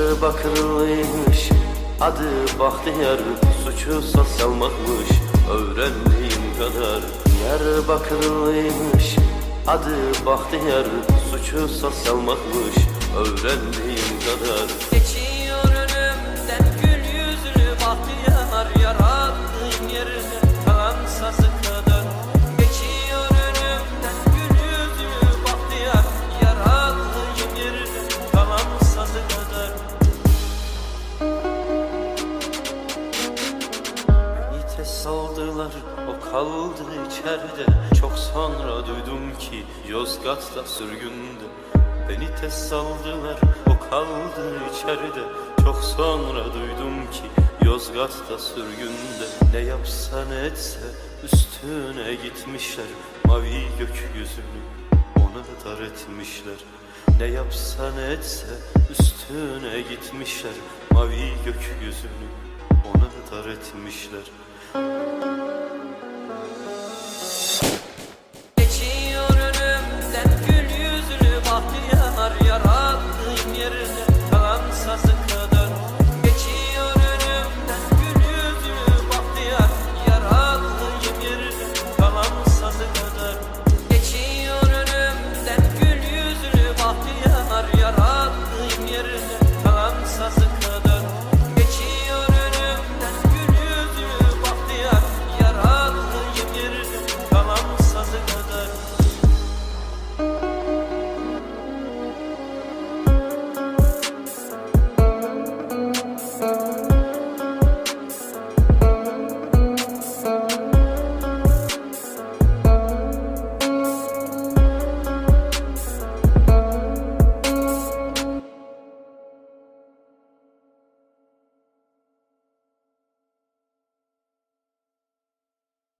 Diyarbakırlıymış Adı Bahtiyar Suçu sosyalmakmış Öğrendiğim kadar. Diyarbakırlıymış Adı Bahtiyar Suçu sosyalmakmış Öğrendiğim kadar Beni test aldılar. O kaldı içeride. Çok sonra duydum ki Yozgat'ta sürgünde Beni test aldılar. O kaldı içeride. Çok sonra duydum ki Yozgat'ta sürgünde Ne yapsa ne etse üstüne gitmişler. Mavi gökyüzünü ona dar etmişler. Ne yapsa ne etse üstüne gitmişler. Mavi gökyüzünü ona dar etmişler